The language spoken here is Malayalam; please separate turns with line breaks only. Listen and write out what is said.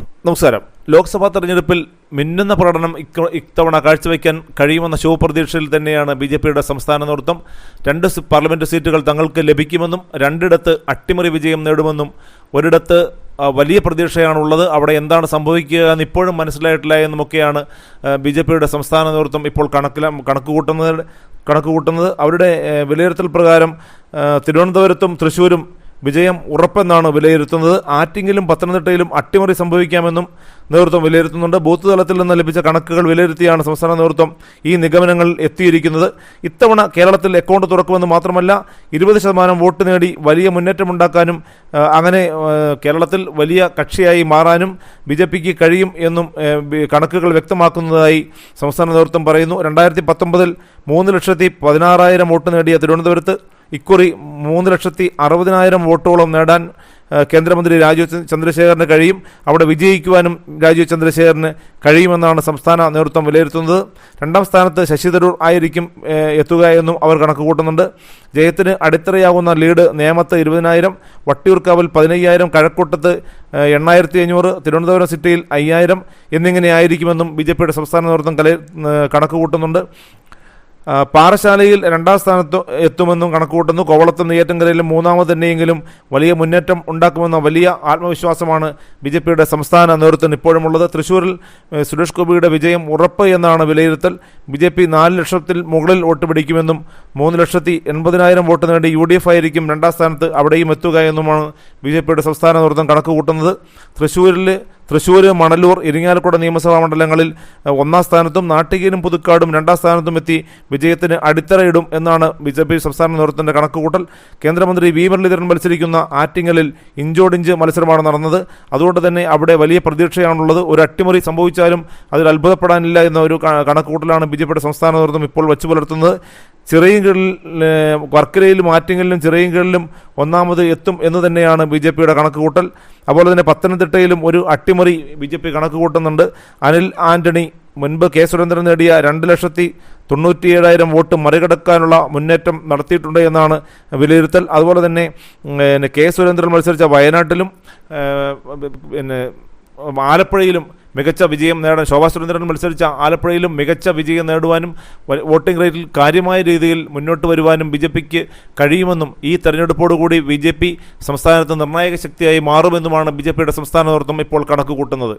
നമസ്കാരം. ലോക്സഭാ തെരഞ്ഞെടുപ്പിൽ മിന്നുന്ന പ്രകടനം ഇത്തവണ കാഴ്ചവെക്കാൻ കഴിയുമെന്ന ശുഭപ്രതീക്ഷയിൽ തന്നെയാണ് ബി ജെ പിയുടെ സംസ്ഥാന നേതൃത്വം. രണ്ട് പാർലമെന്റ് സീറ്റുകൾ തങ്ങൾക്ക് ലഭിക്കുമെന്നും രണ്ടിടത്ത് അട്ടിമറി വിജയം നേടുമെന്നും ഒരിടത്ത് വലിയ പ്രതീക്ഷയാണുള്ളത്. അവിടെ എന്താണ് സംഭവിക്കുക എന്ന് ഇപ്പോഴും മനസ്സിലായിട്ടില്ല എന്നുമൊക്കെയാണ് ബി ജെ പിയുടെ സംസ്ഥാന നേതൃത്വം ഇപ്പോൾ കണക്കില കണക്ക് കൂട്ടുന്നത് കണക്ക് കൂട്ടുന്നത് അവരുടെ വിലയിരുത്തൽ പ്രകാരം തിരുവനന്തപുരത്തും തൃശ്ശൂരും വിജയം ഉറപ്പെന്നാണ് വിലയിരുത്തുന്നത്. ആറ്റിങ്ങിലും പത്തനംതിട്ടയിലും അട്ടിമറി സംഭവിക്കാമെന്നും നേതൃത്വം വിലയിരുത്തുന്നുണ്ട്. ബൂത്ത് തലത്തിൽ നിന്ന് ലഭിച്ച കണക്കുകൾ വിലയിരുത്തിയാണ് സംസ്ഥാന നേതൃത്വം ഈ നിഗമനങ്ങളിൽ എത്തിയിരിക്കുന്നത്. ഇത്തവണ കേരളത്തിൽ അക്കൗണ്ട് തുറക്കുമെന്ന് മാത്രമല്ല ഇരുപത് ശതമാനം വോട്ട് നേടി വലിയ മുന്നേറ്റമുണ്ടാക്കാനും അങ്ങനെ കേരളത്തിൽ വലിയ കക്ഷിയായി മാറാനും ബി ജെ പിക്ക് കഴിയും എന്നും കണക്കുകൾ വ്യക്തമാക്കുന്നതായി സംസ്ഥാന നേതൃത്വം പറയുന്നു. രണ്ടായിരത്തി പത്തൊമ്പതിൽ മൂന്ന് ലക്ഷത്തി പതിനാറായിരം വോട്ട് നേടിയ തിരുവനന്തപുരത്ത് ഇക്കുറി മൂന്ന് ലക്ഷത്തി അറുപതിനായിരം വോട്ടോളം നേടാൻ കേന്ദ്രമന്ത്രി രാജീവ് ചന്ദ്രശേഖറിന് കഴിയും. അവിടെ വിജയിക്കുവാനും രാജീവ് ചന്ദ്രശേഖറിന് കഴിയുമെന്നാണ് സംസ്ഥാന നേതൃത്വം വിലയിരുത്തുന്നത്. രണ്ടാം സ്ഥാനത്ത് ശശി തരൂർ ആയിരിക്കും എത്തുക എന്നും അവർ കണക്ക് കൂട്ടുന്നുണ്ട്. ജയത്തിന് അടിത്തറയാകുന്ന ലീഡ് നേമത്ത് ഇരുപതിനായിരം വട്ടിയൂർക്കാവിൽ പതിനയ്യായിരം കഴക്കൂട്ടത്ത് എണ്ണായിരത്തി അഞ്ഞൂറ് തിരുവനന്തപുരം സിറ്റിയിൽ അയ്യായിരം എന്നിങ്ങനെയായിരിക്കുമെന്നും ബി ജെ പിയുടെ സംസ്ഥാന നേതൃത്വം കല ഏ, കണക്ക് കൂട്ടുന്നുണ്ട്. ആ, പാറശാലയിൽ രണ്ടാം സ്ഥാനത്ത് എത്തുമെന്നും കണക്കുകൂട്ടുന്നു. കോവളത്തും നെയ്യാറ്റിൻകരയിലും മൂന്നാമത് തന്നെയെങ്കിലും വലിയ മുന്നേറ്റം ഉണ്ടാക്കുമെന്ന വലിയ ആത്മവിശ്വാസമാണ് ബി ജെ പിയുടെ സംസ്ഥാന നേതൃത്വം ഇപ്പോഴുമുള്ളത്. തൃശൂരിൽ സുരേഷ് ഗോപിയുടെ വിജയം ഉറപ്പ് എന്നാണ് വിലയിരുത്തൽ. ബി ജെ പി നാല് ലക്ഷത്തിൽ മുകളിൽ വോട്ട് പിടിക്കുമെന്നും മൂന്ന് ലക്ഷത്തി എൺപതിനായിരം വോട്ട് നേടി യു ഡി എഫ് ആയിരിക്കും രണ്ടാം സ്ഥാനത്ത് അവിടെയും എത്തുക എന്നുമാണ് ബി ജെ പിയുടെ സംസ്ഥാന നേതൃത്വം കണക്ക് കൂട്ടുന്നത് തൃശ്ശൂരിൽ തൃശ്ശൂർ മണലൂർ ഇരിങ്ങാലക്കുട നിയമസഭാ മണ്ഡലങ്ങളിൽ ഒന്നാം സ്ഥാനത്തും നാട്ടികയിലും പുതുക്കാടും രണ്ടാം സ്ഥാനത്തും എത്തി വിജയത്തിന് അടിത്തറയിടും എന്നാണ് ബി ജെ പി സംസ്ഥാന നേതൃത്വത്തിന്റെ കണക്കുകൂട്ടൽ. കേന്ദ്രമന്ത്രി വി മുരളീധരൻ മത്സരിക്കുന്ന ആറ്റിങ്ങലിൽ ഇഞ്ചോടിഞ്ച് മത്സരമാണ് നടന്നത്. അതുകൊണ്ട് തന്നെ അവിടെ വലിയ പ്രതീക്ഷയാണുള്ളത്. ഒരു അട്ടിമറി സംഭവിച്ചാലും അതിൽ അത്ഭുതപ്പെടാനില്ല എന്ന ഒരു കണക്കുകൂട്ടലാണ് ബി ജെ പിയുടെ സംസ്ഥാന നേതൃത്വം ഇപ്പോൾ വെച്ചു പുലർത്തുന്നത്. ചിറയൻകീഴിൽ വർക്കലയിലും ആറ്റിങ്ങലിലും ചിറയൻകീഴിലും ഒന്നാമത് എത്തും എന്ന് തന്നെയാണ് ബി ജെ പിയുടെ കണക്കുകൂട്ടൽ. അതുപോലെ തന്നെ പത്തനംതിട്ടയിലും ഒരു അട്ടിമറി ബി ജെ പി കണക്ക് കൂട്ടുന്നുണ്ട് അനിൽ ആന്റണി മുൻപ് കെ സുരേന്ദ്രൻ നേടിയ രണ്ട് ലക്ഷത്തി തൊണ്ണൂറ്റിയേഴായിരം വോട്ട് മറികടക്കാനുള്ള മുന്നേറ്റം നടത്തിയിട്ടുണ്ട് എന്നാണ് വിലയിരുത്തൽ. അതുപോലെ തന്നെ കെ സുരേന്ദ്രൻ മത്സരിച്ച വയനാട്ടിലും പിന്നെ ആലപ്പുഴയിലും മികച്ച വിജയം നേടാൻ ശോഭാ സുരേന്ദ്രൻ മത്സരിച്ച ആലപ്പുഴയിലും മികച്ച വിജയം നേടുവാനും വോട്ടിംഗ് റേറ്റിൽ കാര്യമായ രീതിയിൽ മുന്നോട്ട് വരുവാനും ബി ജെ പിക്ക് കഴിയുമെന്നും ഈ തെരഞ്ഞെടുപ്പോടുകൂടി ബി ജെ പി സംസ്ഥാനത്ത് നിർണായക ശക്തിയായി മാറുമെന്നുമാണ് ബി ജെ പിയുടെ സംസ്ഥാന നേതൃത്വം ഇപ്പോൾ കണക്ക് കൂട്ടുന്നത്